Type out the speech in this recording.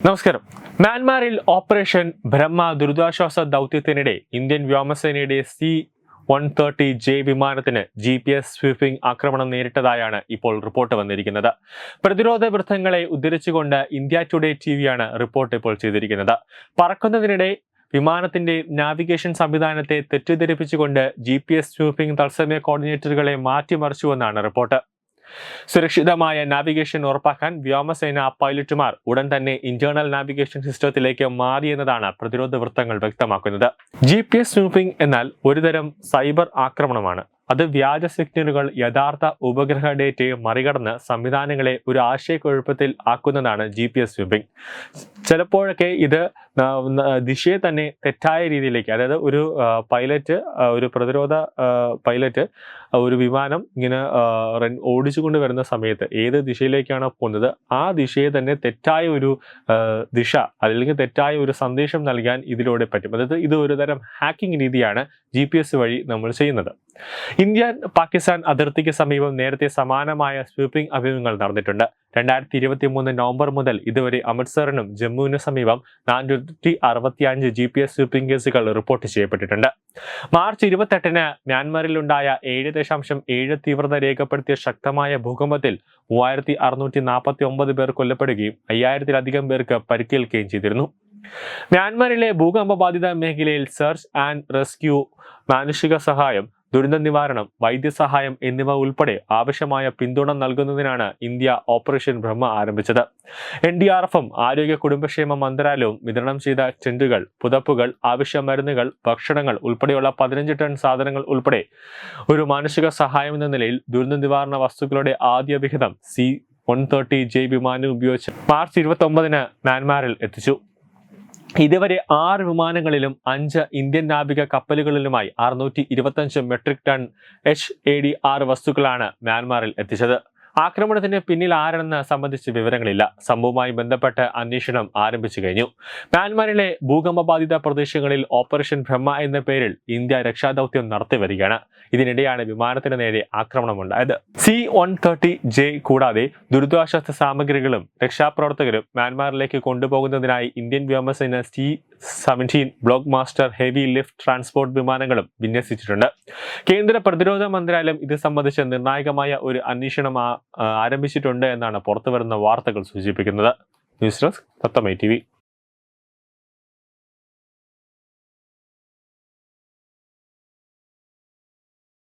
നമസ്കാരം. മ്യാൻമാറിൽ ഓപ്പറേഷൻ ബ്രഹ്മ ദുരിതാശ്വാസ ദൗത്യത്തിനിടെ ഇന്ത്യൻ വ്യോമസേനയുടെ സി വൺ തേർട്ടി ജെ വിമാനത്തിന് ജി പി എസ് സ്വിഫിംഗ് ആക്രമണം നേരിട്ടതായാണ് ഇപ്പോൾ റിപ്പോർട്ട് വന്നിരിക്കുന്നത്. പ്രതിരോധ വൃത്തങ്ങളെ ഉദ്ധരിച്ചുകൊണ്ട് ഇന്ത്യ ടുഡേ ടി വിയാണ് റിപ്പോർട്ട് ഇപ്പോൾ ചെയ്തിരിക്കുന്നത്. പറക്കുന്നതിനിടെ വിമാനത്തിന്റെ നാവിഗേഷൻ സംവിധാനത്തെ തെറ്റിദ്ധരിപ്പിച്ചുകൊണ്ട് ജി പി എസ് സ്വിഫിംഗ് തത്സമയ കോർഡിനേറ്ററുകളെ മാറ്റിമറിച്ചുവെന്നാണ് റിപ്പോർട്ട്. സുരക്ഷിതമായ നാവിഗേഷൻ ഉറപ്പാക്കാൻ വ്യോമസേന പൈലറ്റുമാർ ഉടൻ തന്നെ ഇന്റേണൽ നാവിഗേഷൻ സിസ്റ്റത്തിലേക്ക് മാറിയെന്നതാണ് പ്രതിരോധ വൃത്തങ്ങൾ വ്യക്തമാക്കുന്നത്. ജി പി എസ് സ്നൂപ്പിംഗ് എന്നാൽ ഒരുതരം സൈബർ ആക്രമണമാണ്. അത് വ്യാജ സിഗ്നലുകൾ യഥാർത്ഥ ഉപഗ്രഹ ഡേറ്റയെ മറികടന്ന് സംവിധാനങ്ങളെ ഒരു ആശയക്കുഴപ്പത്തിൽ ആക്കുന്നതാണ് ജി പി എസ് വിബിംഗ് ചിലപ്പോഴൊക്കെ ഇത് ദിശയെ തന്നെ തെറ്റായ രീതിയിലേക്ക് അതായത് ഒരു പൈലറ്റ് ഒരു പ്രതിരോധ പൈലറ്റ് ഒരു വിമാനം ഇങ്ങനെ ഓടിച്ചുകൊണ്ട് വരുന്ന സമയത്ത് ഏത് ദിശയിലേക്കാണോ പോകുന്നത് ആ ദിശയെ തന്നെ തെറ്റായ ഒരു ദിശ അല്ലെങ്കിൽ തെറ്റായ ഒരു സന്ദേശം നൽകാൻ ഇതിലൂടെ പറ്റും. അതായത് ഇത് ഒരു തരം ഹാക്കിംഗ് രീതിയാണ് ജി വഴി നമ്മൾ ചെയ്യുന്നത്. ഇന്ത്യ പാകിസ്ഥാൻ അതിർത്തിക്ക് സമീപം നേരത്തെ സമാനമായ സ്വീപ്പിംഗ് അഭിമുഖങ്ങൾ നടന്നിട്ടുണ്ട്. രണ്ടായിരത്തി ഇരുപത്തി മൂന്ന് നവംബർ മുതൽ ഇതുവരെ അമൃത്സറിനും ജമ്മുവിനും സമീപം നാനൂറ്റി അറുപത്തി അഞ്ച് ജി പി എസ് സ്വീപ്പിംഗ് കേസുകൾ റിപ്പോർട്ട് ചെയ്യപ്പെട്ടിട്ടുണ്ട്. മാർച്ച് ഇരുപത്തെട്ടിന് മ്യാൻമറിലുണ്ടായ ഏഴ് ദശാംശം ഏഴ് തീവ്രത രേഖപ്പെടുത്തിയ ശക്തമായ ഭൂകമ്പത്തിൽ മൂവായിരത്തി അറുന്നൂറ്റി നാൽപ്പത്തി ഒമ്പത് പേർ കൊല്ലപ്പെടുകയും അയ്യായിരത്തിലധികം പേർക്ക് പരിക്കേൽക്കുകയും ചെയ്തിരുന്നു. മ്യാൻമറിലെ ഭൂകമ്പ ബാധിത മേഖലയിൽ സെർച്ച് ആൻഡ് റെസ്ക്യൂ മാനുഷിക സഹായം ദുരന്ത നിവാരണം വൈദ്യസഹായം എന്നിവ ഉൾപ്പെടെ ആവശ്യമായ പിന്തുണ നൽകുന്നതിനാണ് ഇന്ത്യ ഓപ്പറേഷൻ ബ്രഹ്മ ആരംഭിച്ചത്. എൻ ഡി ആർ എഫും ആരോഗ്യ കുടുംബക്ഷേമ മന്ത്രാലയവും വിതരണം ചെയ്ത ടെന്റുകൾ പുതപ്പുകൾ ആവശ്യ മരുന്നുകൾ ഭക്ഷണങ്ങൾ ഉൾപ്പെടെയുള്ള പതിനഞ്ച് ടൺ സാധനങ്ങൾ ഉൾപ്പെടെ ഒരു മാനുഷിക സഹായം എന്ന നിലയിൽ ദുരന്ത നിവാരണ വസ്തുക്കളുടെ ആദ്യ വിഹിതം സി വൺ തേർട്ടി ജെ വിമാനം ഉപയോഗിച്ച് മാർച്ച് ഇരുപത്തി ഒമ്പതിന് മ്യാൻമാറിൽ എത്തിച്ചു. ഇതുവരെ ആറ് വിമാനങ്ങളിലും അഞ്ച് ഇന്ത്യൻ നാവിക കപ്പലുകളിലുമായി അറുന്നൂറ്റി ഇരുപത്തഞ്ച് metric ton H A D R വസ്തുക്കളാണ് മ്യാൻമാറിൽ എത്തിച്ചത്. ആക്രമണത്തിന് പിന്നിൽ ആരെന്ന് സംബന്ധിച്ച് വിവരങ്ങളില്ല. സംഭവവുമായി ബന്ധപ്പെട്ട് അന്വേഷണം ആരംഭിച്ചു കഴിഞ്ഞു. മ്യാൻമാറിലെ ഭൂകമ്പ ബാധിത പ്രദേശങ്ങളിൽ ഓപ്പറേഷൻ ബ്രഹ്മ എന്ന പേരിൽ ഇന്ത്യ രക്ഷാദൗത്യം നടത്തി വരികയാണ്. ഇതിനിടെയാണ് വിമാനത്തിന് നേരെ ആക്രമണമുണ്ടായത്. സി വൺ തേർട്ടി ജെ കൂടാതെ ദുരിതാശ്വാസ സാമഗ്രികളും രക്ഷാപ്രവർത്തകരും മ്യാൻമാറിലേക്ക് കൊണ്ടുപോകുന്നതിനായി ഇന്ത്യൻ വ്യോമസേന C seventeen Globemaster heavy lift transport വിമാനങ്ങളും വിന്യസിച്ചിട്ടുണ്ട്. കേന്ദ്ര പ്രതിരോധ മന്ത്രാലയം ഇത് സംബന്ധിച്ച് നിർണായകമായ ഒരു അന്വേഷണം ആരംഭിച്ചിട്ടുണ്ട് എന്നാണ് പുറത്തുവരുന്ന വാർത്തകൾ സൂചിപ്പിക്കുന്നത്. News desk തത്തമൈ T